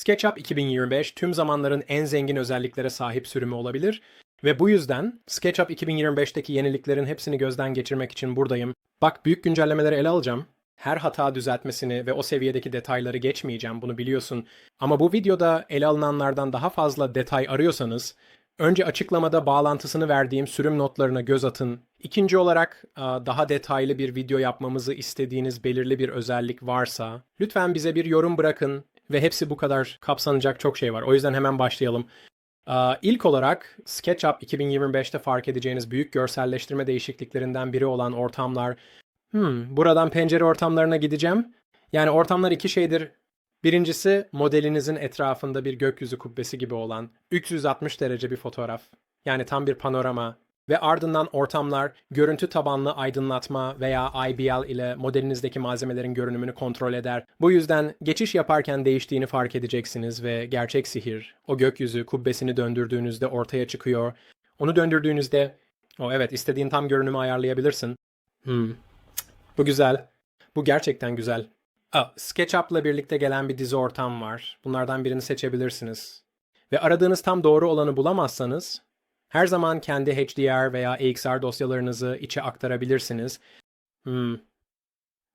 SketchUp 2025 tüm zamanların en zengin özelliklere sahip sürümü olabilir ve bu yüzden SketchUp 2025'teki yeniliklerin hepsini gözden geçirmek için buradayım. Bak büyük güncellemeleri ele alacağım. Her hata düzeltmesini ve o seviyedeki detayları geçmeyeceğim bunu biliyorsun. Ama bu videoda ele alınanlardan daha fazla detay arıyorsanız önce açıklamada bağlantısını verdiğim sürüm notlarına göz atın. İkinci olarak daha detaylı bir video yapmamızı istediğiniz belirli bir özellik varsa lütfen bize bir yorum bırakın ve hepsi bu kadar kapsanacak çok şey var. O yüzden hemen başlayalım. Aa, İlk olarak SketchUp 2025'te fark edeceğiniz büyük görselleştirme değişikliklerinden biri olan ortamlar. Hmm, buradan pencere ortamlarına gideceğim. Yani ortamlar iki şeydir. Birincisi modelinizin etrafında bir gökyüzü kubbesi gibi olan 360 derece bir fotoğraf. Yani tam bir panorama. Ve ardından ortamlar görüntü tabanlı aydınlatma veya IBL ile modelinizdeki malzemelerin görünümünü kontrol eder. Bu yüzden geçiş yaparken değiştiğini fark edeceksiniz ve gerçek sihir, o gökyüzü kubbesini döndürdüğünüzde ortaya çıkıyor. Onu döndürdüğünüzde, o evet istediğin tam görünümü ayarlayabilirsin. Hmm. Bu güzel. Bu gerçekten güzel. Aa, SketchUp'la birlikte gelen bir dizi ortam var. Bunlardan birini seçebilirsiniz. Ve aradığınız tam doğru olanı bulamazsanız her zaman kendi HDR veya AXR dosyalarınızı içe aktarabilirsiniz. Hmm.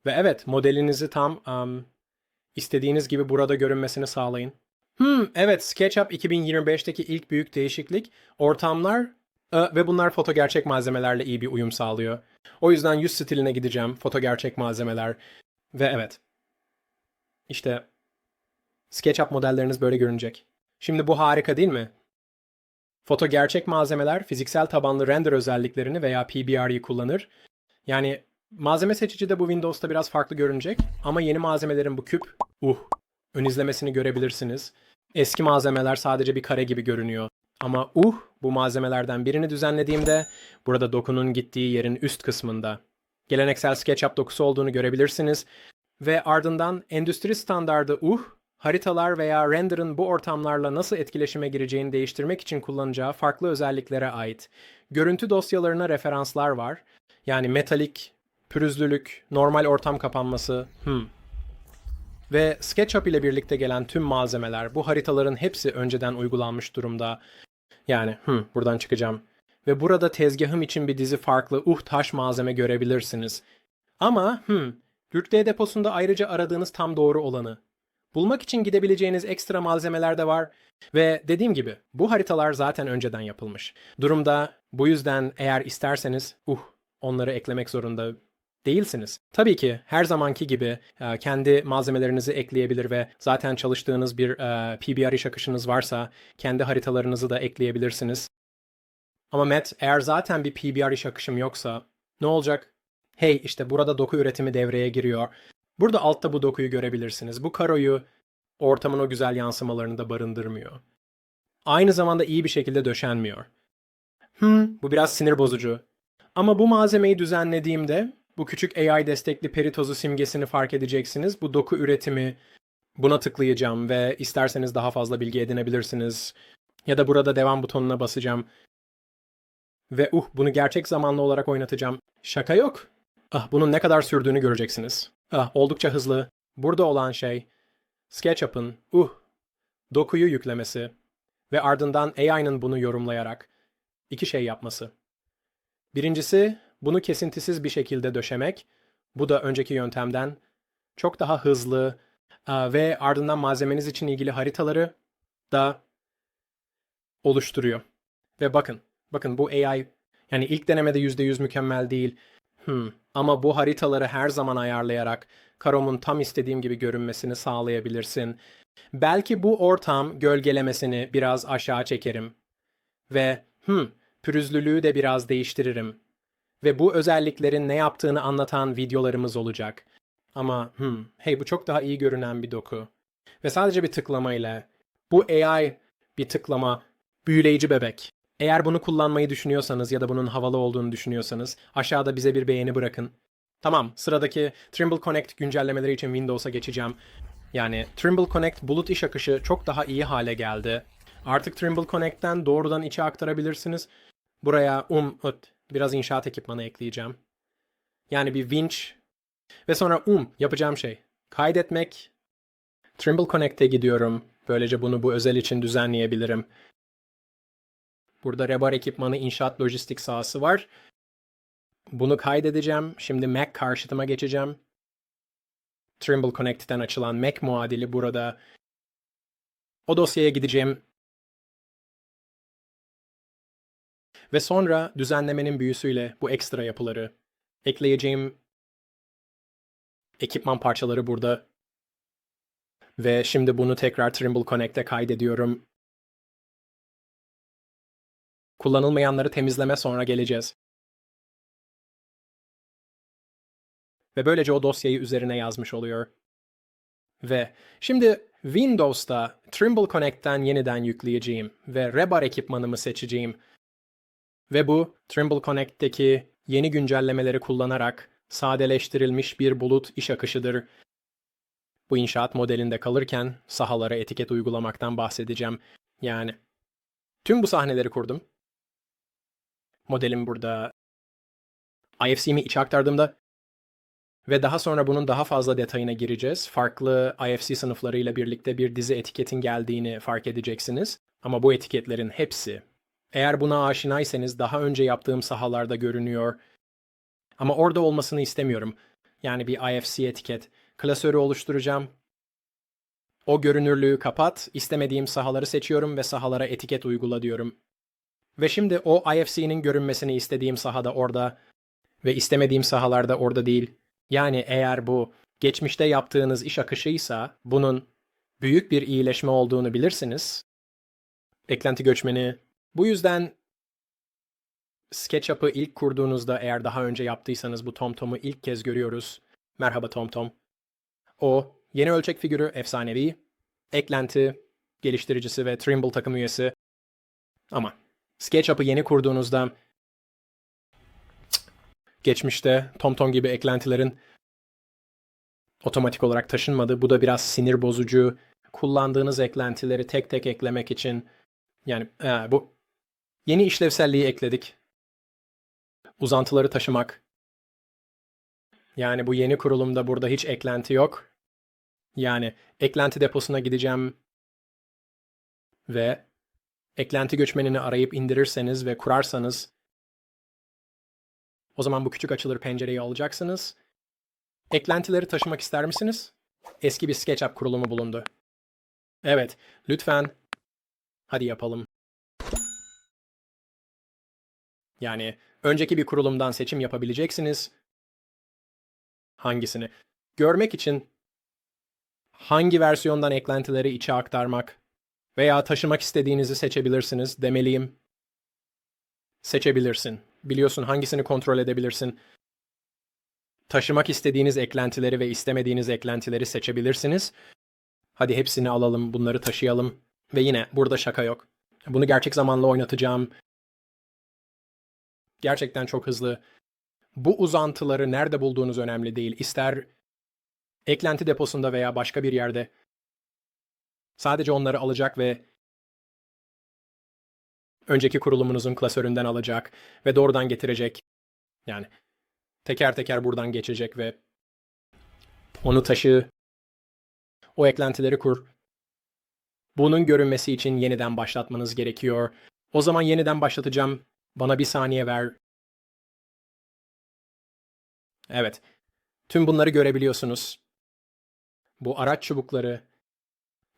Ve evet, modelinizi tam um, istediğiniz gibi burada görünmesini sağlayın. Hmm, evet, SketchUp 2025'teki ilk büyük değişiklik ortamlar e, ve bunlar foto gerçek malzemelerle iyi bir uyum sağlıyor. O yüzden yüz stiline gideceğim, foto gerçek malzemeler ve evet. İşte SketchUp modelleriniz böyle görünecek. Şimdi bu harika değil mi? Foto gerçek malzemeler fiziksel tabanlı render özelliklerini veya PBR'yi kullanır. Yani malzeme seçicide bu Windows'ta biraz farklı görünecek ama yeni malzemelerin bu küp, uh, ön izlemesini görebilirsiniz. Eski malzemeler sadece bir kare gibi görünüyor. Ama uh, bu malzemelerden birini düzenlediğimde burada dokunun gittiği yerin üst kısmında geleneksel SketchUp dokusu olduğunu görebilirsiniz ve ardından endüstri standardı uh haritalar veya render'ın bu ortamlarla nasıl etkileşime gireceğini değiştirmek için kullanacağı farklı özelliklere ait. Görüntü dosyalarına referanslar var. Yani metalik, pürüzlülük, normal ortam kapanması. Hmm. Ve SketchUp ile birlikte gelen tüm malzemeler, bu haritaların hepsi önceden uygulanmış durumda. Yani hmm, buradan çıkacağım. Ve burada tezgahım için bir dizi farklı uh taş malzeme görebilirsiniz. Ama hmm, Rütde deposunda ayrıca aradığınız tam doğru olanı, Bulmak için gidebileceğiniz ekstra malzemeler de var ve dediğim gibi bu haritalar zaten önceden yapılmış. Durumda bu yüzden eğer isterseniz uh onları eklemek zorunda değilsiniz. Tabii ki her zamanki gibi e, kendi malzemelerinizi ekleyebilir ve zaten çalıştığınız bir e, PBR iş akışınız varsa kendi haritalarınızı da ekleyebilirsiniz. Ama Matt eğer zaten bir PBR iş akışım yoksa ne olacak? Hey işte burada doku üretimi devreye giriyor. Burada altta bu dokuyu görebilirsiniz. Bu karoyu ortamın o güzel yansımalarını da barındırmıyor. Aynı zamanda iyi bir şekilde döşenmiyor. Hmm, bu biraz sinir bozucu. Ama bu malzemeyi düzenlediğimde bu küçük AI destekli peri tozu simgesini fark edeceksiniz. Bu doku üretimi buna tıklayacağım ve isterseniz daha fazla bilgi edinebilirsiniz. Ya da burada devam butonuna basacağım. Ve uh bunu gerçek zamanlı olarak oynatacağım. Şaka yok. Ah bunun ne kadar sürdüğünü göreceksiniz. Ah, oldukça hızlı. Burada olan şey SketchUp'ın uh dokuyu yüklemesi ve ardından AI'nın bunu yorumlayarak iki şey yapması. Birincisi bunu kesintisiz bir şekilde döşemek. Bu da önceki yöntemden çok daha hızlı ve ardından malzemeniz için ilgili haritaları da oluşturuyor. Ve bakın, bakın bu AI yani ilk denemede %100 mükemmel değil. Hmm. Ama bu haritaları her zaman ayarlayarak karomun tam istediğim gibi görünmesini sağlayabilirsin. Belki bu ortam gölgelemesini biraz aşağı çekerim. Ve hmm, pürüzlülüğü de biraz değiştiririm. Ve bu özelliklerin ne yaptığını anlatan videolarımız olacak. Ama hmm, hey bu çok daha iyi görünen bir doku. Ve sadece bir tıklama ile bu AI bir tıklama büyüleyici bebek. Eğer bunu kullanmayı düşünüyorsanız ya da bunun havalı olduğunu düşünüyorsanız aşağıda bize bir beğeni bırakın. Tamam, sıradaki Trimble Connect güncellemeleri için Windows'a geçeceğim. Yani Trimble Connect bulut iş akışı çok daha iyi hale geldi. Artık Trimble Connect'ten doğrudan içe aktarabilirsiniz. Buraya um, biraz inşaat ekipmanı ekleyeceğim. Yani bir winch ve sonra um yapacağım şey. Kaydetmek. Trimble Connect'e gidiyorum. Böylece bunu bu özel için düzenleyebilirim. Burada Rebar ekipmanı inşaat lojistik sahası var. Bunu kaydedeceğim. Şimdi Mac karşıtıma geçeceğim. Trimble Connect'ten açılan Mac muadili burada. O dosyaya gideceğim. Ve sonra düzenlemenin büyüsüyle bu ekstra yapıları ekleyeceğim ekipman parçaları burada. Ve şimdi bunu tekrar Trimble Connect'e kaydediyorum. Kullanılmayanları temizleme sonra geleceğiz. Ve böylece o dosyayı üzerine yazmış oluyor. Ve şimdi Windows'ta Trimble Connect'ten yeniden yükleyeceğim ve Rebar ekipmanımı seçeceğim. Ve bu Trimble Connect'teki yeni güncellemeleri kullanarak sadeleştirilmiş bir bulut iş akışıdır. Bu inşaat modelinde kalırken sahalara etiket uygulamaktan bahsedeceğim. Yani tüm bu sahneleri kurdum. Modelim burada IFC'mi içe aktardığımda ve daha sonra bunun daha fazla detayına gireceğiz. Farklı IFC sınıflarıyla birlikte bir dizi etiketin geldiğini fark edeceksiniz. Ama bu etiketlerin hepsi eğer buna aşinaysanız daha önce yaptığım sahalarda görünüyor. Ama orada olmasını istemiyorum. Yani bir IFC etiket. Klasörü oluşturacağım. O görünürlüğü kapat, istemediğim sahaları seçiyorum ve sahalara etiket uygula diyorum. Ve şimdi o IFC'nin görünmesini istediğim sahada orada ve istemediğim sahalarda orada değil. Yani eğer bu geçmişte yaptığınız iş akışıysa bunun büyük bir iyileşme olduğunu bilirsiniz. Eklenti göçmeni. Bu yüzden SketchUp'ı ilk kurduğunuzda eğer daha önce yaptıysanız bu TomTom'u ilk kez görüyoruz. Merhaba TomTom. O yeni ölçek figürü efsanevi, eklenti, geliştiricisi ve Trimble takım üyesi. Ama SketchUp'ı yeni kurduğunuzda geçmişte TomTom gibi eklentilerin otomatik olarak taşınmadı. Bu da biraz sinir bozucu. Kullandığınız eklentileri tek tek eklemek için yani e, bu yeni işlevselliği ekledik. Uzantıları taşımak. Yani bu yeni kurulumda burada hiç eklenti yok. Yani eklenti deposuna gideceğim ve eklenti göçmenini arayıp indirirseniz ve kurarsanız o zaman bu küçük açılır pencereyi alacaksınız. Eklentileri taşımak ister misiniz? Eski bir SketchUp kurulumu bulundu. Evet, lütfen. Hadi yapalım. Yani önceki bir kurulumdan seçim yapabileceksiniz. Hangisini? Görmek için hangi versiyondan eklentileri içe aktarmak veya taşımak istediğinizi seçebilirsiniz demeliyim. Seçebilirsin. Biliyorsun hangisini kontrol edebilirsin. Taşımak istediğiniz eklentileri ve istemediğiniz eklentileri seçebilirsiniz. Hadi hepsini alalım, bunları taşıyalım. Ve yine burada şaka yok. Bunu gerçek zamanlı oynatacağım. Gerçekten çok hızlı. Bu uzantıları nerede bulduğunuz önemli değil. İster eklenti deposunda veya başka bir yerde. Sadece onları alacak ve önceki kurulumunuzun klasöründen alacak ve doğrudan getirecek. Yani teker teker buradan geçecek ve onu taşı, o eklentileri kur. Bunun görünmesi için yeniden başlatmanız gerekiyor. O zaman yeniden başlatacağım. Bana bir saniye ver. Evet. Tüm bunları görebiliyorsunuz. Bu araç çubukları,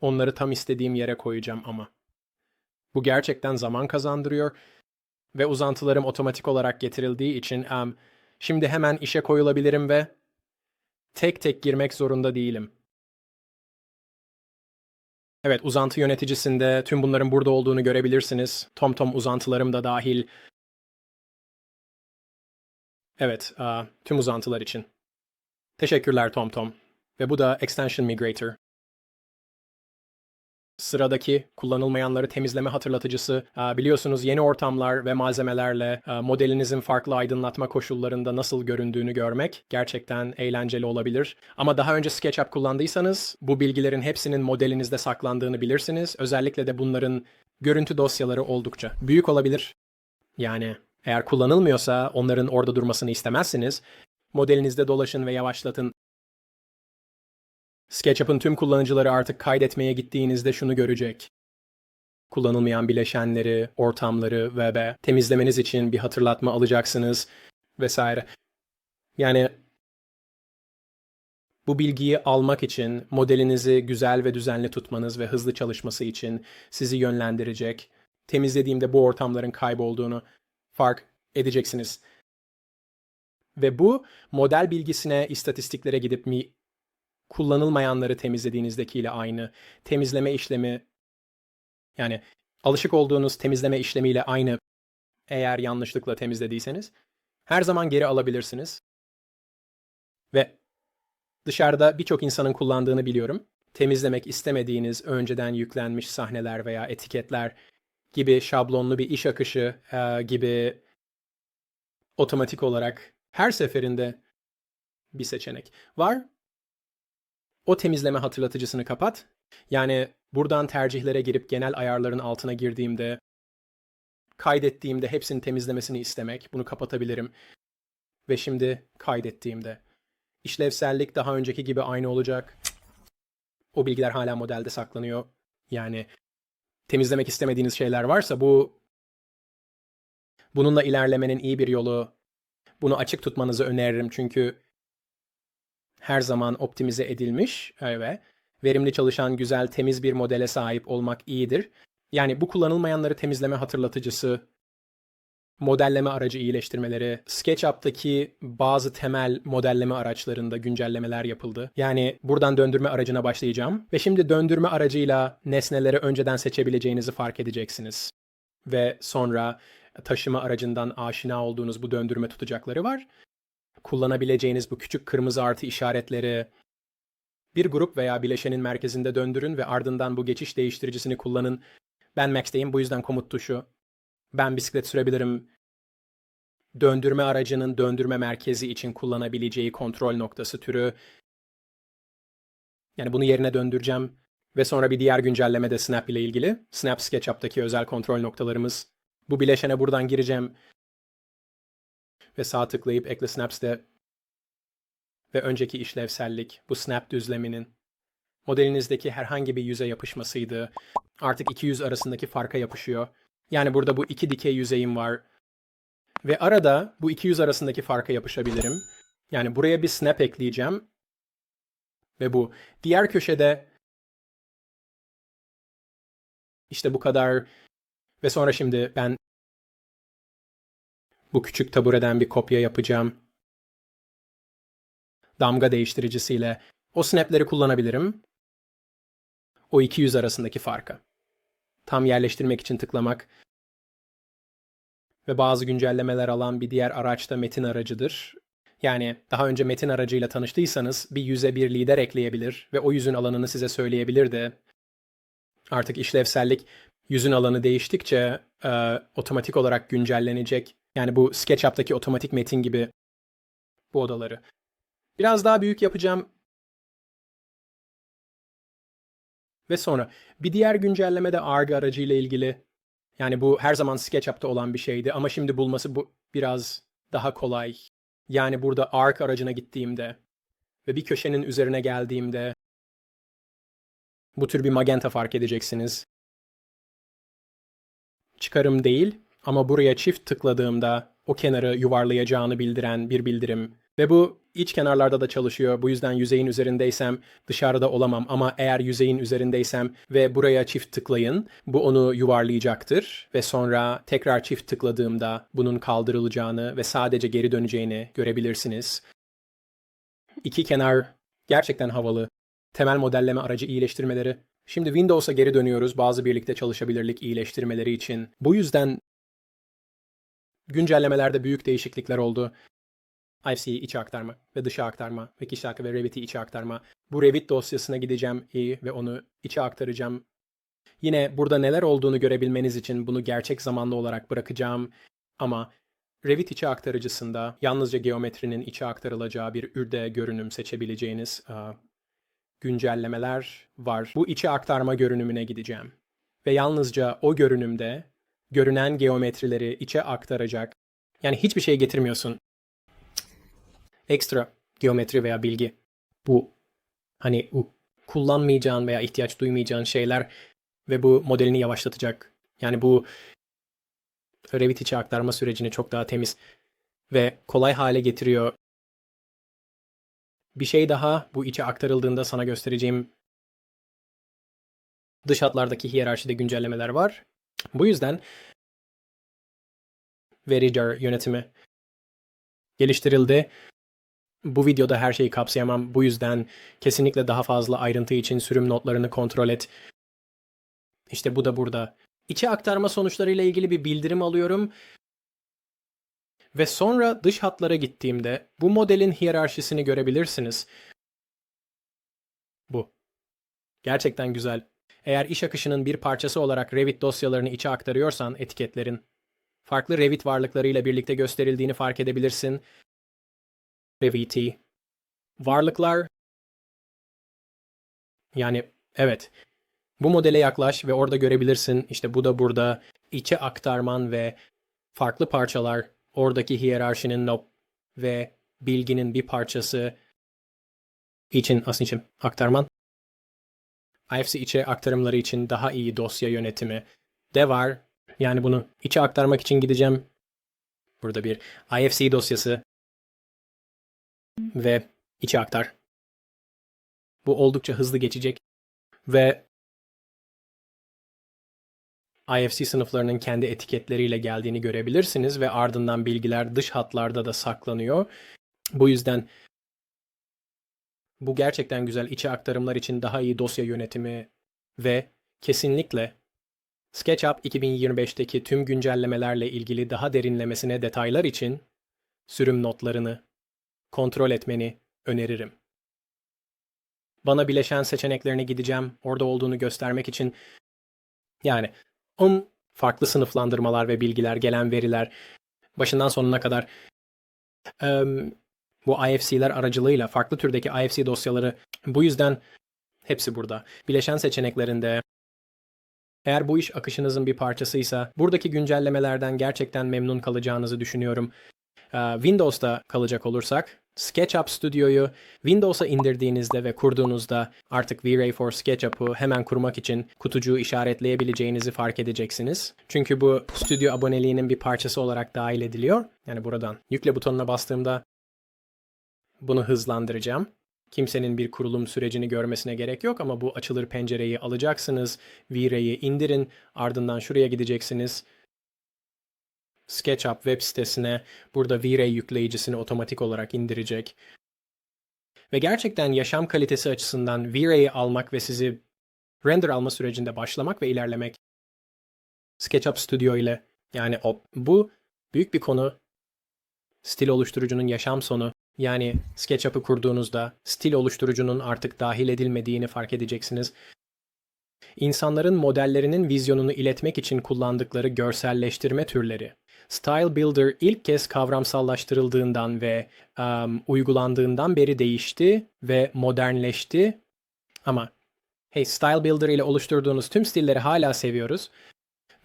onları tam istediğim yere koyacağım ama. Bu gerçekten zaman kazandırıyor ve uzantılarım otomatik olarak getirildiği için um, şimdi hemen işe koyulabilirim ve tek tek girmek zorunda değilim. Evet, uzantı yöneticisinde tüm bunların burada olduğunu görebilirsiniz. TomTom uzantılarım da dahil. Evet, uh, tüm uzantılar için. Teşekkürler TomTom. Ve bu da Extension Migrator. Sıradaki kullanılmayanları temizleme hatırlatıcısı biliyorsunuz yeni ortamlar ve malzemelerle modelinizin farklı aydınlatma koşullarında nasıl göründüğünü görmek gerçekten eğlenceli olabilir. Ama daha önce SketchUp kullandıysanız bu bilgilerin hepsinin modelinizde saklandığını bilirsiniz. Özellikle de bunların görüntü dosyaları oldukça büyük olabilir. Yani eğer kullanılmıyorsa onların orada durmasını istemezsiniz. Modelinizde dolaşın ve yavaşlatın SketchUp'ın tüm kullanıcıları artık kaydetmeye gittiğinizde şunu görecek. Kullanılmayan bileşenleri, ortamları, web'e temizlemeniz için bir hatırlatma alacaksınız vesaire. Yani bu bilgiyi almak için modelinizi güzel ve düzenli tutmanız ve hızlı çalışması için sizi yönlendirecek. Temizlediğimde bu ortamların kaybolduğunu fark edeceksiniz. Ve bu model bilgisine, istatistiklere gidip mi kullanılmayanları temizlediğinizdekiyle aynı. Temizleme işlemi yani alışık olduğunuz temizleme işlemiyle aynı eğer yanlışlıkla temizlediyseniz her zaman geri alabilirsiniz. Ve dışarıda birçok insanın kullandığını biliyorum. Temizlemek istemediğiniz önceden yüklenmiş sahneler veya etiketler gibi şablonlu bir iş akışı e, gibi otomatik olarak her seferinde bir seçenek var. O temizleme hatırlatıcısını kapat. Yani buradan tercihlere girip genel ayarların altına girdiğimde kaydettiğimde hepsini temizlemesini istemek. Bunu kapatabilirim. Ve şimdi kaydettiğimde işlevsellik daha önceki gibi aynı olacak. O bilgiler hala modelde saklanıyor. Yani temizlemek istemediğiniz şeyler varsa bu bununla ilerlemenin iyi bir yolu. Bunu açık tutmanızı öneririm çünkü her zaman optimize edilmiş ve verimli çalışan güzel temiz bir modele sahip olmak iyidir. Yani bu kullanılmayanları temizleme hatırlatıcısı, modelleme aracı iyileştirmeleri, SketchUp'taki bazı temel modelleme araçlarında güncellemeler yapıldı. Yani buradan döndürme aracına başlayacağım ve şimdi döndürme aracıyla nesneleri önceden seçebileceğinizi fark edeceksiniz. Ve sonra taşıma aracından aşina olduğunuz bu döndürme tutacakları var. Kullanabileceğiniz bu küçük kırmızı artı işaretleri bir grup veya bileşenin merkezinde döndürün ve ardından bu geçiş değiştiricisini kullanın. Ben Max'teyim bu yüzden komut tuşu. Ben bisiklet sürebilirim. Döndürme aracının döndürme merkezi için kullanabileceği kontrol noktası türü. Yani bunu yerine döndüreceğim. Ve sonra bir diğer güncelleme de Snap ile ilgili. Snap SketchUp'taki özel kontrol noktalarımız. Bu bileşene buradan gireceğim. Ve sağ tıklayıp ekle Snaps'te ve önceki işlevsellik, bu snap düzleminin modelinizdeki herhangi bir yüze yapışmasıydı. Artık iki yüz arasındaki farka yapışıyor. Yani burada bu iki dikey yüzeyim var. Ve arada bu iki yüz arasındaki farka yapışabilirim. Yani buraya bir snap ekleyeceğim. Ve bu. Diğer köşede işte bu kadar. Ve sonra şimdi ben bu küçük tabureden bir kopya yapacağım damga değiştiricisiyle o snapleri kullanabilirim. O iki yüz arasındaki farkı. Tam yerleştirmek için tıklamak ve bazı güncellemeler alan bir diğer araç da metin aracıdır. Yani daha önce metin aracıyla tanıştıysanız bir yüze bir lider ekleyebilir ve o yüzün alanını size söyleyebilir de artık işlevsellik yüzün alanı değiştikçe e, otomatik olarak güncellenecek. Yani bu SketchUp'taki otomatik metin gibi bu odaları. Biraz daha büyük yapacağım. Ve sonra bir diğer güncelleme de ARG aracıyla ilgili. Yani bu her zaman SketchUp'ta olan bir şeydi ama şimdi bulması bu biraz daha kolay. Yani burada ARC aracına gittiğimde ve bir köşenin üzerine geldiğimde bu tür bir magenta fark edeceksiniz. Çıkarım değil ama buraya çift tıkladığımda o kenarı yuvarlayacağını bildiren bir bildirim ve bu iç kenarlarda da çalışıyor. Bu yüzden yüzeyin üzerindeysem dışarıda olamam ama eğer yüzeyin üzerindeysem ve buraya çift tıklayın bu onu yuvarlayacaktır ve sonra tekrar çift tıkladığımda bunun kaldırılacağını ve sadece geri döneceğini görebilirsiniz. İki kenar gerçekten havalı. Temel modelleme aracı iyileştirmeleri. Şimdi Windows'a geri dönüyoruz bazı birlikte çalışabilirlik iyileştirmeleri için. Bu yüzden güncellemelerde büyük değişiklikler oldu. IFC'yi içe aktarma ve dışa aktarma ve kişi ve Revit'i içe aktarma. Bu Revit dosyasına gideceğim iyi ve onu içe aktaracağım. Yine burada neler olduğunu görebilmeniz için bunu gerçek zamanlı olarak bırakacağım. Ama Revit içe aktarıcısında yalnızca geometrinin içe aktarılacağı bir ürde görünüm seçebileceğiniz uh, güncellemeler var. Bu içe aktarma görünümüne gideceğim. Ve yalnızca o görünümde görünen geometrileri içe aktaracak. Yani hiçbir şey getirmiyorsun ekstra geometri veya bilgi. Bu hani kullanmayacağın veya ihtiyaç duymayacağın şeyler ve bu modelini yavaşlatacak. Yani bu Revit içi aktarma sürecini çok daha temiz ve kolay hale getiriyor. Bir şey daha bu içe aktarıldığında sana göstereceğim dış hatlardaki hiyerarşide güncellemeler var. Bu yüzden veri yönetimi geliştirildi. Bu videoda her şeyi kapsayamam. Bu yüzden kesinlikle daha fazla ayrıntı için sürüm notlarını kontrol et. İşte bu da burada. İçe aktarma sonuçlarıyla ilgili bir bildirim alıyorum. Ve sonra dış hatlara gittiğimde bu modelin hiyerarşisini görebilirsiniz. Bu. Gerçekten güzel. Eğer iş akışının bir parçası olarak Revit dosyalarını içe aktarıyorsan etiketlerin farklı Revit varlıklarıyla birlikte gösterildiğini fark edebilirsin. Revit varlıklar yani evet bu modele yaklaş ve orada görebilirsin işte bu da burada içe aktarman ve farklı parçalar oradaki hiyerarşinin no ve bilginin bir parçası için aslında aktarman IFC içe aktarımları için daha iyi dosya yönetimi de var. Yani bunu içe aktarmak için gideceğim. Burada bir IFC dosyası ve içe aktar. Bu oldukça hızlı geçecek ve IFC sınıflarının kendi etiketleriyle geldiğini görebilirsiniz ve ardından bilgiler dış hatlarda da saklanıyor. Bu yüzden bu gerçekten güzel içe aktarımlar için daha iyi dosya yönetimi ve kesinlikle SketchUp 2025'teki tüm güncellemelerle ilgili daha derinlemesine detaylar için sürüm notlarını kontrol etmeni öneririm. Bana bileşen seçeneklerine gideceğim. Orada olduğunu göstermek için yani on farklı sınıflandırmalar ve bilgiler, gelen veriler başından sonuna kadar um, bu IFC'ler aracılığıyla farklı türdeki IFC dosyaları bu yüzden hepsi burada. Bileşen seçeneklerinde eğer bu iş akışınızın bir parçasıysa buradaki güncellemelerden gerçekten memnun kalacağınızı düşünüyorum. Windows'ta kalacak olursak SketchUp Studio'yu Windows'a indirdiğinizde ve kurduğunuzda artık V-Ray for SketchUp'u hemen kurmak için kutucuğu işaretleyebileceğinizi fark edeceksiniz. Çünkü bu Studio aboneliğinin bir parçası olarak dahil ediliyor. Yani buradan yükle butonuna bastığımda bunu hızlandıracağım. Kimsenin bir kurulum sürecini görmesine gerek yok ama bu açılır pencereyi alacaksınız. V-Ray'i indirin. Ardından şuraya gideceksiniz. SketchUp web sitesine burada V-Ray yükleyicisini otomatik olarak indirecek. Ve gerçekten yaşam kalitesi açısından V-Ray'i almak ve sizi render alma sürecinde başlamak ve ilerlemek SketchUp Studio ile yani bu büyük bir konu. Stil oluşturucunun yaşam sonu. Yani SketchUp'ı kurduğunuzda stil oluşturucunun artık dahil edilmediğini fark edeceksiniz. İnsanların modellerinin vizyonunu iletmek için kullandıkları görselleştirme türleri. Style Builder ilk kez kavramsallaştırıldığından ve um, uygulandığından beri değişti ve modernleşti. Ama hey Style Builder ile oluşturduğunuz tüm stilleri hala seviyoruz.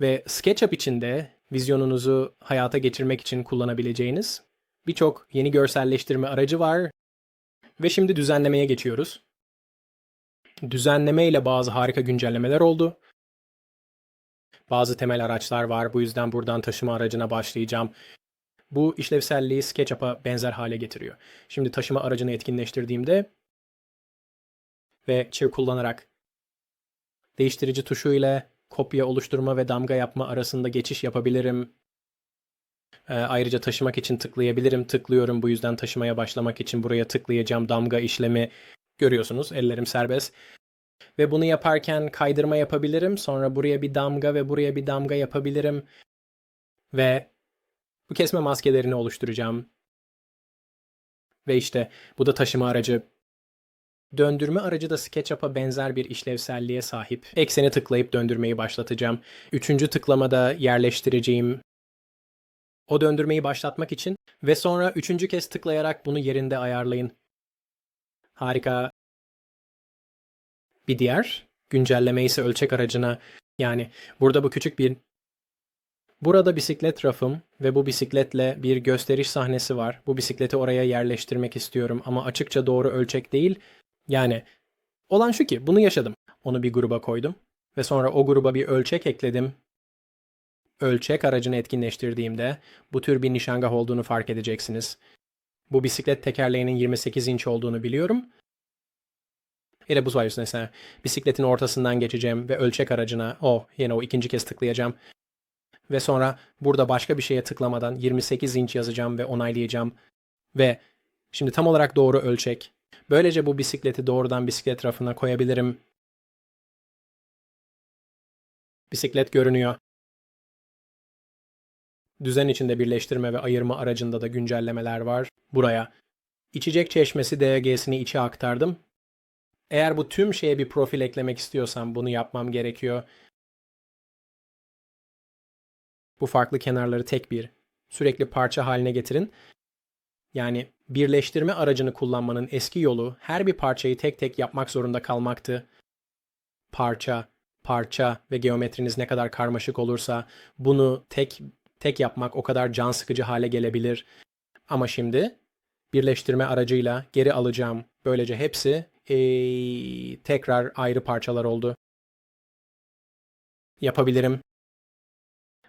Ve SketchUp içinde vizyonunuzu hayata geçirmek için kullanabileceğiniz birçok yeni görselleştirme aracı var. Ve şimdi düzenlemeye geçiyoruz. Düzenleme ile bazı harika güncellemeler oldu. Bazı temel araçlar var. Bu yüzden buradan taşıma aracına başlayacağım. Bu işlevselliği SketchUp'a benzer hale getiriyor. Şimdi taşıma aracını etkinleştirdiğimde ve çiv kullanarak değiştirici tuşu ile kopya oluşturma ve damga yapma arasında geçiş yapabilirim. E, ayrıca taşımak için tıklayabilirim. Tıklıyorum bu yüzden taşımaya başlamak için buraya tıklayacağım. Damga işlemi görüyorsunuz. Ellerim serbest. Ve bunu yaparken kaydırma yapabilirim. Sonra buraya bir damga ve buraya bir damga yapabilirim. Ve bu kesme maskelerini oluşturacağım. Ve işte bu da taşıma aracı. Döndürme aracı da SketchUp'a benzer bir işlevselliğe sahip. Eksene tıklayıp döndürmeyi başlatacağım. Üçüncü tıklamada yerleştireceğim o döndürmeyi başlatmak için ve sonra üçüncü kez tıklayarak bunu yerinde ayarlayın. Harika. Bir diğer güncelleme ise ölçek aracına yani burada bu küçük bir Burada bisiklet rafım ve bu bisikletle bir gösteriş sahnesi var. Bu bisikleti oraya yerleştirmek istiyorum ama açıkça doğru ölçek değil. Yani Olan şu ki bunu yaşadım. Onu bir gruba koydum ve sonra o gruba bir ölçek ekledim. Ölçek aracını etkinleştirdiğimde bu tür bir nişangah olduğunu fark edeceksiniz. Bu bisiklet tekerleğinin 28 inç olduğunu biliyorum. Hele bu sayesinde mesela bisikletin ortasından geçeceğim ve ölçek aracına o yine o ikinci kez tıklayacağım. Ve sonra burada başka bir şeye tıklamadan 28 inç yazacağım ve onaylayacağım. Ve şimdi tam olarak doğru ölçek. Böylece bu bisikleti doğrudan bisiklet rafına koyabilirim. Bisiklet görünüyor. Düzen içinde birleştirme ve ayırma aracında da güncellemeler var. Buraya içecek çeşmesi DG'sini içe aktardım. Eğer bu tüm şeye bir profil eklemek istiyorsam bunu yapmam gerekiyor. Bu farklı kenarları tek bir sürekli parça haline getirin. Yani birleştirme aracını kullanmanın eski yolu her bir parçayı tek tek yapmak zorunda kalmaktı. Parça, parça ve geometriniz ne kadar karmaşık olursa bunu tek tek yapmak o kadar can sıkıcı hale gelebilir. Ama şimdi birleştirme aracıyla geri alacağım. Böylece hepsi ee, tekrar ayrı parçalar oldu. Yapabilirim.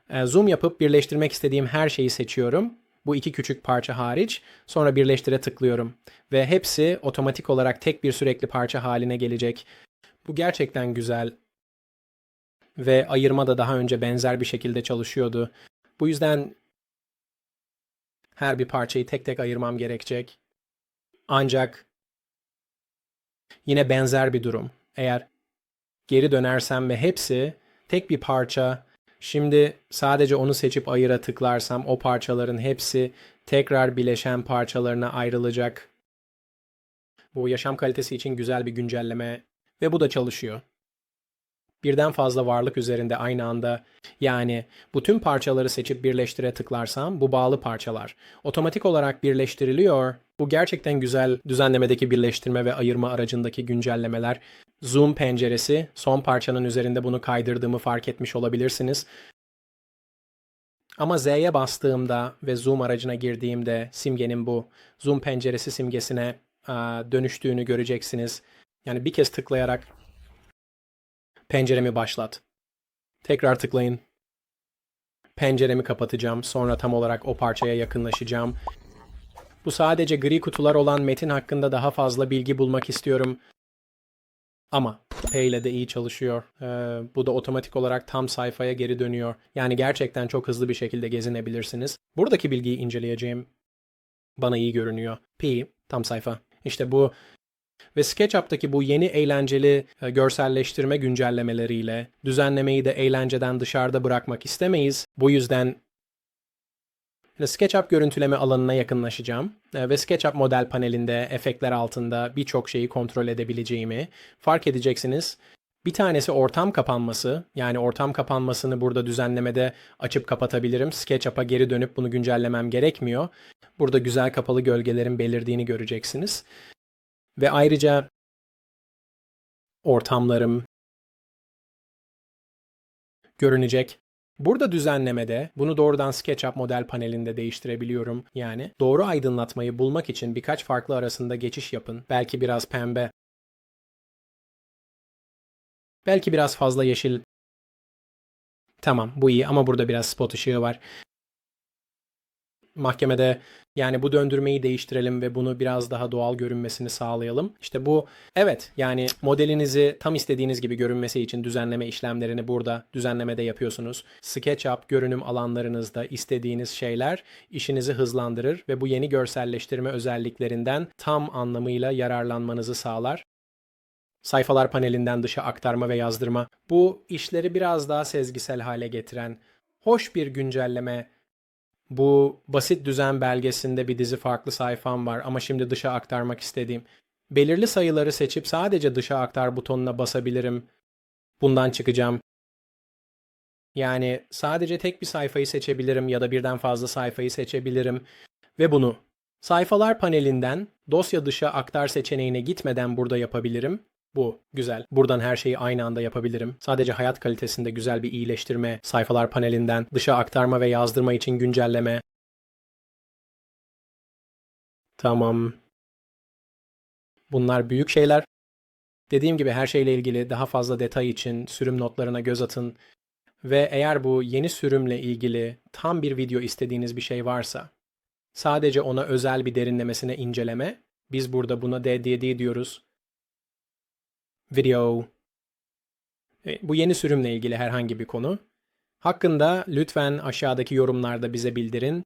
Ee, zoom yapıp birleştirmek istediğim her şeyi seçiyorum. Bu iki küçük parça hariç. Sonra birleştire tıklıyorum. Ve hepsi otomatik olarak tek bir sürekli parça haline gelecek. Bu gerçekten güzel. Ve ayırma da daha önce benzer bir şekilde çalışıyordu. Bu yüzden her bir parçayı tek tek ayırmam gerekecek. Ancak yine benzer bir durum. Eğer geri dönersem ve hepsi tek bir parça Şimdi sadece onu seçip ayıra tıklarsam o parçaların hepsi tekrar bileşen parçalarına ayrılacak. Bu yaşam kalitesi için güzel bir güncelleme ve bu da çalışıyor. Birden fazla varlık üzerinde aynı anda yani bu tüm parçaları seçip birleştire tıklarsam bu bağlı parçalar otomatik olarak birleştiriliyor. Bu gerçekten güzel düzenlemedeki birleştirme ve ayırma aracındaki güncellemeler. Zoom penceresi son parçanın üzerinde bunu kaydırdığımı fark etmiş olabilirsiniz. Ama Z'ye bastığımda ve zoom aracına girdiğimde simgenin bu zoom penceresi simgesine dönüştüğünü göreceksiniz. Yani bir kez tıklayarak penceremi başlat. Tekrar tıklayın. Penceremi kapatacağım. Sonra tam olarak o parçaya yakınlaşacağım. Bu sadece gri kutular olan metin hakkında daha fazla bilgi bulmak istiyorum. Ama P ile de iyi çalışıyor. Ee, bu da otomatik olarak tam sayfaya geri dönüyor. Yani gerçekten çok hızlı bir şekilde gezinebilirsiniz. Buradaki bilgiyi inceleyeceğim. Bana iyi görünüyor. P tam sayfa. İşte bu ve SketchUp'taki bu yeni eğlenceli e, görselleştirme güncellemeleriyle düzenlemeyi de eğlenceden dışarıda bırakmak istemeyiz. Bu yüzden SketchUp görüntüleme alanına yakınlaşacağım e, ve SketchUp model panelinde efektler altında birçok şeyi kontrol edebileceğimi fark edeceksiniz. Bir tanesi ortam kapanması. Yani ortam kapanmasını burada düzenlemede açıp kapatabilirim. SketchUp'a geri dönüp bunu güncellemem gerekmiyor. Burada güzel kapalı gölgelerin belirdiğini göreceksiniz. Ve ayrıca ortamlarım görünecek. Burada düzenlemede bunu doğrudan SketchUp model panelinde değiştirebiliyorum. Yani doğru aydınlatmayı bulmak için birkaç farklı arasında geçiş yapın. Belki biraz pembe. Belki biraz fazla yeşil. Tamam bu iyi ama burada biraz spot ışığı var mahkemede yani bu döndürmeyi değiştirelim ve bunu biraz daha doğal görünmesini sağlayalım. İşte bu evet yani modelinizi tam istediğiniz gibi görünmesi için düzenleme işlemlerini burada düzenlemede yapıyorsunuz. SketchUp görünüm alanlarınızda istediğiniz şeyler işinizi hızlandırır ve bu yeni görselleştirme özelliklerinden tam anlamıyla yararlanmanızı sağlar sayfalar panelinden dışa aktarma ve yazdırma. Bu işleri biraz daha sezgisel hale getiren hoş bir güncelleme bu basit düzen belgesinde bir dizi farklı sayfam var ama şimdi dışa aktarmak istediğim. Belirli sayıları seçip sadece dışa aktar butonuna basabilirim. Bundan çıkacağım. Yani sadece tek bir sayfayı seçebilirim ya da birden fazla sayfayı seçebilirim ve bunu sayfalar panelinden dosya dışa aktar seçeneğine gitmeden burada yapabilirim. Bu güzel. Buradan her şeyi aynı anda yapabilirim. Sadece hayat kalitesinde güzel bir iyileştirme, sayfalar panelinden dışa aktarma ve yazdırma için güncelleme. Tamam. Bunlar büyük şeyler. Dediğim gibi her şeyle ilgili daha fazla detay için sürüm notlarına göz atın ve eğer bu yeni sürümle ilgili tam bir video istediğiniz bir şey varsa sadece ona özel bir derinlemesine inceleme biz burada buna DDD diyoruz video e, bu yeni sürümle ilgili herhangi bir konu hakkında lütfen aşağıdaki yorumlarda bize bildirin.